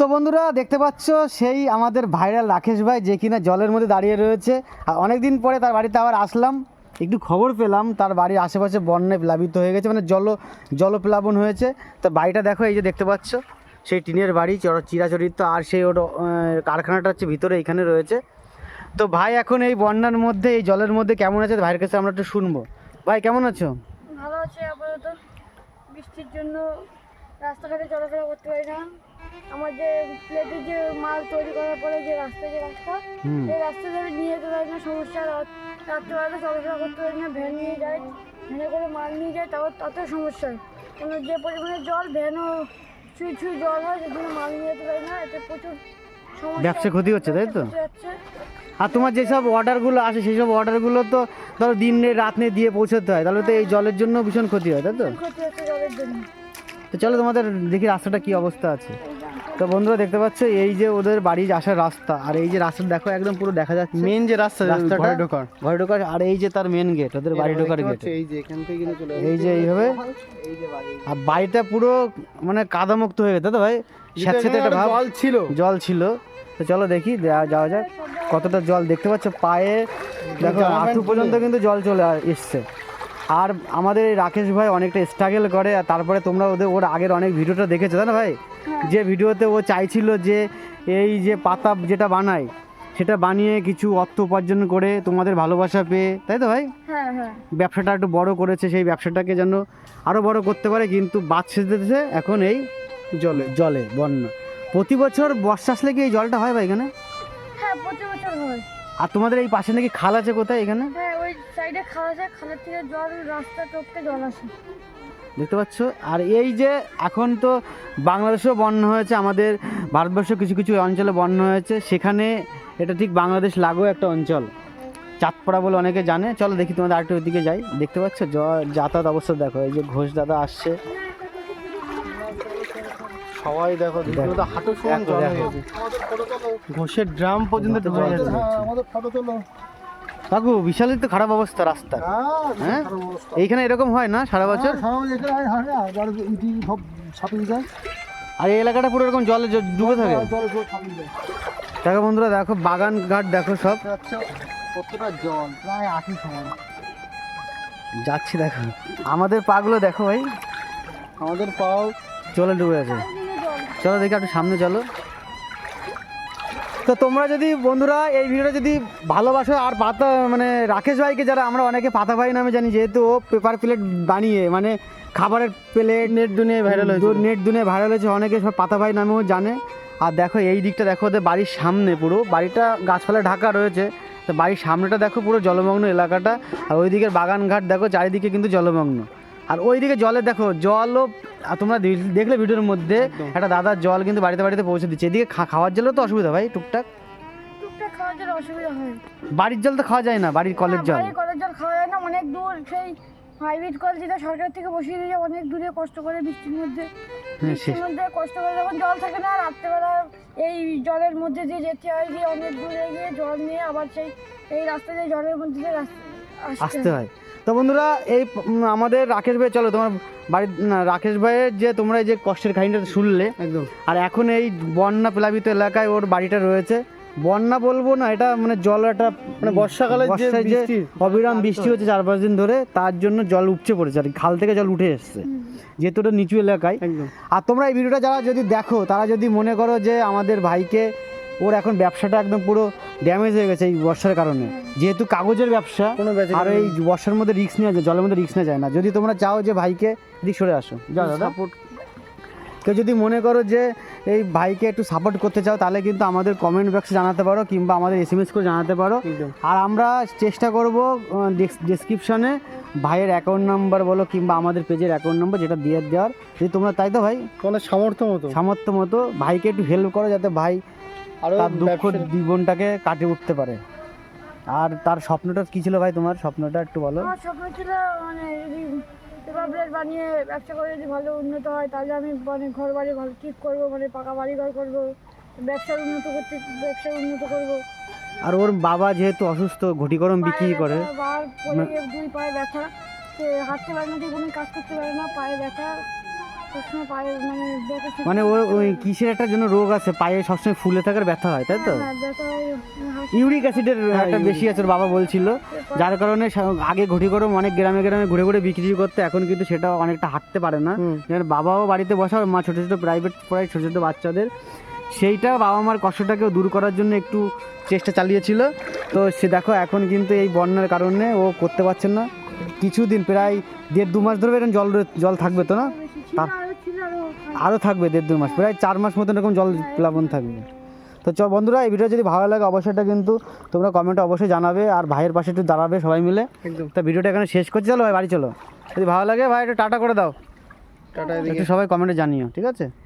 তো বন্ধুরা, দেখতে পাচ্ছ সেই আমাদের ভাইরাল রাকেশ ভাই যে কিনা জলের মধ্যে দাঁড়িয়ে রয়েছে। আর অনেক দিন পরে তার বাড়িতে আবার আসলাম। একটু খবর পেলাম, তার বাড়ির আশেপাশে বন্যায় প্লাবিত হয়ে গেছে মানে জল জলপ্লাবন হয়েছে। তো বাড়িটা দেখো, এই যে দেখতে পাচ্ছ, সেই টিনের বাড়ি, চর- চিরাচরিত, আর সেই ওর কারখানাটা হচ্ছে ভিতরে এইখানে রয়েছে। তো ভাই, এখন এই বন্যার মধ্যে, এই জলের মধ্যে কেমন আছে? ভাইয়ের কাছে আমরা একটু শুনব। ভাই, কেমন আছো? ভালো আছে আপাতত। বৃষ্টির জন্য রাস্তাঘাটে চলাফেরা করতে পারি না। আমার যে প্লেটে যে মাল তৈরি করার পরে যে রাস্তা যে রাস্তা সেই রাস্তা ধরে নিয়ে যেতে পারি না সমস্যা রাত- রাত্রেবেলাতে চলাফেরা করতে পারি না ভ্যান নিয়ে যায় ভ্যানে করে মাল নিয়ে যায় তাও তাতেও সমস্যা হয়। কেন যে পরিমাণে জল ভ্যানও ছুঁই ছুঁই জল হয় সেজন্য মাল নিয়ে যেতে পারি না। এতে প্রচুর ব্যবসা ক্ষতি হচ্ছে, তাই তো? আর তোমার যেসব অর্ডারগুলো আসে সেই সব অর্ডারগুলো তো ধরো দিন রাত নে দিয়ে পৌঁছতে হয়। তাহলে তো এই জলের জন্য ভীষণ ক্ষতি হয় তাই তো? চলো তোমাদের দেখি রাস্তাটা কি অবস্থা আছে। তো বন্ধুরা দেখতে পাচ্ছ এই যে ওদের বাড়ি আসার রাস্তা আর এই যে রাস্তা দেখো একদম পুরো দেখা যাচ্ছে মেন যে রাস্তা রাস্তাটা ঘরে ঢোকার। ঘরে ঢোকার আর এই যে তার মেন গেট ওদের বাড়ি ঢোকার গেট এই যে এখান থেকে চলে এই যে এইভাবে। আর বাড়িটা পুরো মানে কাদামুক্ত হয়ে গেছে তো ভাই? স্যাঁতস্যাঁতে একটা ভাব। জল ছিল। জল ছিল। তো চলো দেখি যাওয়া যাক। কতটা জল দেখতে পাচ্ছ পায়ে দেখো আঁটু পর্যন্ত কিন্তু জল চলে এসছে। আর আমাদের এই রাকেশ ভাই অনেকটা স্ট্রাগল করে আর তারপরে তোমরা ওদের ওর আগের অনেক ভিডিওটা দেখেছ তাই না ভাই? যে ভিডিওতে ও চাইছিল যে এই যে পাতা যেটা বানায় সেটা বানিয়ে কিছু অর্থ উপার্জন করে তোমাদের ভালোবাসা পেয়ে তাই তো ভাই? হ্যাঁ হ্যাঁ। ব্যবসাটা একটু বড় করেছে সেই ব্যবসাটাকে যেন আরও বড় করতে পারে কিন্তু বাদ সেজেছে এখন এই জলে জলে বন্যা। প্রতি বছর বর্ষা আসলে কি এই জলটা হয় ভাই এখানে? হ্যাঁ হয়। আর তোমাদের এই পাশে নাকি খাল আছে কোথায় এখানে? হ্যাঁ সাইডে খাল আছে খালের থেকে জল রাস্তা টপকে জল আসে। দেখতে পাচ্ছ? আর এই যে এখন তো বাংলাদেশেও বন্যা হয়েছে আমাদের ভারতবর্ষ কিছু কিছু অঞ্চলে বন্যা হয়েছে সেখানে এটা ঠিক বাংলাদেশ লাগো একটা অঞ্চল। চাঁদপাড়া বলে অনেকে জানে। চলো দেখি তোমাদের আরেকটু ওইদিকে যাই। দেখতে পাচ্ছ? জ- যাতায়াত অবস্থা দেখো এই যে ঘোষ দাদা আসছে। সবাই দেখো। হাঁটু ঘোষের ড্রাম পর্যন্ত কত গেছে। আমাদের ফটো তোলো। কাকু বিশালই তো খারাপ অবস্থা রাস্তা। হ্যাঁ এইখানে এরকম হয় না সারা বছর? ছাপিয়ে যায়। আর এই এলাকাটা পুরো এরকম জলে ডুবে থাকে? যায়। দেখো বন্ধুরা দেখো বাগান ঘাট দেখো সব। কতটা জল প্রায় আশি সমান। যাচ্ছি দেখো। আমাদের পাগুলো দেখো ভাই। আমাদের পাও চলে ডুবে আছে। চলো দেখি একটু সামনে চলো। তো তোমরা যদি বন্ধুরা এই ভিডিওটা যদি ভালোবাসো আর পাতা মানে রাকেশ ভাইকে যারা আমরা অনেকে পাতা ভাই নামে জানি যেহেতু ও পেপার প্লেট বানিয়ে মানে খাবারের প্লেট নেট দুনিয়ায় ভাইরাল হয়েছে। নেট দুনে ভাইরাল হয়েছে অনেকে সব পাতা ভাই নামেও জানে। আর দেখো এই দিকটা দেখো ওদের বাড়ির সামনে পুরো বাড়িটা গাছপালা ঢাকা রয়েছে তো বাড়ির সামনেটা দেখো পুরো জলমগ্ন এলাকাটা আর ওই দিকের বাগান ঘাট দেখো চারিদিকে কিন্তু জলমগ্ন। আর ওইদিকে জলে দেখো জলও আর তোমরা দেখলে ভিডিওর মধ্যে একটা দাদার জল কিন্তু বাড়িতে বাড়িতে পৌঁছে দিচ্ছে। এদিকে খা- খাওয়ার জলেও তো অসুবিধা ভাই টুকটাক। টুকটাক খাওয়ার জন্য অসুবিধা হয়। বাড়ির জল তো খাওয়া যায় না বাড়ির কলের জল। বাড়ির কলের জল খাওয়া যায় না অনেক দূর সেই প্রাইভেট কল যেটা সরকার থেকে বসিয়ে দিয়েছে অনেক দূরে কষ্ট করে বৃষ্টির মধ্যে। হ্যাঁ, বৃষ্টির মধ্যে কষ্ট করে যখন জল থাকে না রাত্রেবেলা এই জলের মধ্যে দিয়ে যেতে হয় গিয়ে অনেক দূরে গিয়ে জল নিয়ে আবার সেই এই রাস্তা দিয়ে জলের মধ্যে দিয়ে রাস্তা আসতে হয়। তো বন্ধুরা এই আমাদের রাকেশ ভাই চলো তোমার বাড়ির রাকেশ ভাইয়ের যে তোমরা এই যে কষ্টের কাহিনীটা শুনলে একদম। আর এখন এই বন্যা প্লাবিত এলাকায় ওর বাড়িটা রয়েছে। বন্যা বলব না এটা মানে জল একটা মানে বর্ষাকালে যে বৃষ্টি। অবিরাম বৃষ্টি হচ্ছে চার পাঁচ দিন ধরে তার জন্য জল উপচে পড়েছে আর খাল থেকে জল উঠে এসছে। যেহেতু ওটা নিচু এলাকায়। আর তোমরা এই ভিডিওটা যারা যদি দেখো তারা যদি মনে করো যে আমাদের ভাইকে ওর এখন ব্যবসাটা একদম পুরো ড্যামেজ হয়ে গেছে এই বর্ষার কারণে। যেহেতু কাগজের ব্যবসা কোনো আর এই বর্ষার মধ্যে রিক্স নেওয়া যায় জলের মধ্যে রিক্স নেওয়া যায় না। যদি তোমরা চাও যে ভাইকে দিক সরে আসো। যা দাদা। সাপোর্ট কেউ যদি মনে করো যে এই ভাইকে একটু সাপোর্ট করতে চাও তাহলে কিন্তু আমাদের কমেন্ট বক্সে জানাতে পারো কিংবা আমাদের এস এম এস করে জানাতে পারো। আর আমরা চেষ্টা করব ডিসক্রিপশনে ভাইয়ের অ্যাকাউন্ট নাম্বার বলো কিংবা আমাদের পেজের অ্যাকাউন্ট নাম্বার যেটা দিয়ে দেওয়ার। যদি তোমরা তাই তো ভাই? তোমাদের সামর্থ্য মতো। সামর্থ্য মতো ভাইকে একটু হেল্প করো যাতে ভাই আরও তার দুঃখ জীবনটাকে কাটিয়ে উঠতে পারে। আর তার স্বপ্নটা কি ছিল ভাই তোমার? স্বপ্নটা একটু বলো। স্বপ্ন ছিল মানে বানিয়ে ব্যবসা করে যদি ভালো উন্নত হয় তাহলে আমি মানে ঘর বাড়ি ভালো ঠিক করব মানে পাকা বাড়ি ঘর করব ব্যবসার উন্নত করতে ব্যবসার উন্নত করব। আর ওর বাবা যেহেতু অসুস্থ ঘটি গরম বিক্রি করে। দুই পায়ে ব্যথা সে হাঁটতে পারে না কোনো কাজ করতে পারে না পায়ে ব্যথা মানে মানে ওর ওই কিসের একটা জন্য রোগ আছে? পায়ে সবসময় ফুলে থাকার ব্যথা হয় তাই তো? হ্যাঁ হয়, ইউরিক অ্যাসিডের একটা বেশি আছে ওর বাবা বলছিল। যার কারণে আগে ঘটি গরম অনেক গ্রামে গ্রামে ঘুরে ঘুরে বিক্রি করতে এখন কিন্তু সেটা অনেকটা হাঁটতে পারে না। বাবাও বাড়িতে বসা মা ছোটো ছোটো প্রাইভেট পড়ায় ছোটো ছোটো বাচ্চাদের। সেইটা বাবা মার কষ্টটাকেও দূর করার জন্য একটু চেষ্টা চালিয়েছিল। তো সে দেখো এখন কিন্তু এই বন্যার কারণে ও করতে পারছে না। কিছুদিন প্রায় দেড় দু মাস ধরে এরকম জল জল থাকবে তো না? আরও থাকবে দেড় দু মাস প্রায় চার মাস মতন এরকম জল প্লাবন থাকবে। তো চ বন্ধুরা এই ভিডিও যদি ভালো লাগে অবশ্যই এটা কিন্তু তোমরা কমেন্টে অবশ্যই জানাবে আর ভাইয়ের পাশে একটু দাঁড়াবে সবাই মিলে। তো তা ভিডিওটা এখানে শেষ করছি চলো ভাই বাড়ি চলো। যদি ভালো লাগে ভাই একটু টাটা করে দাও। টাটা একটু সবাই কমেন্টে জানিও ঠিক আছে?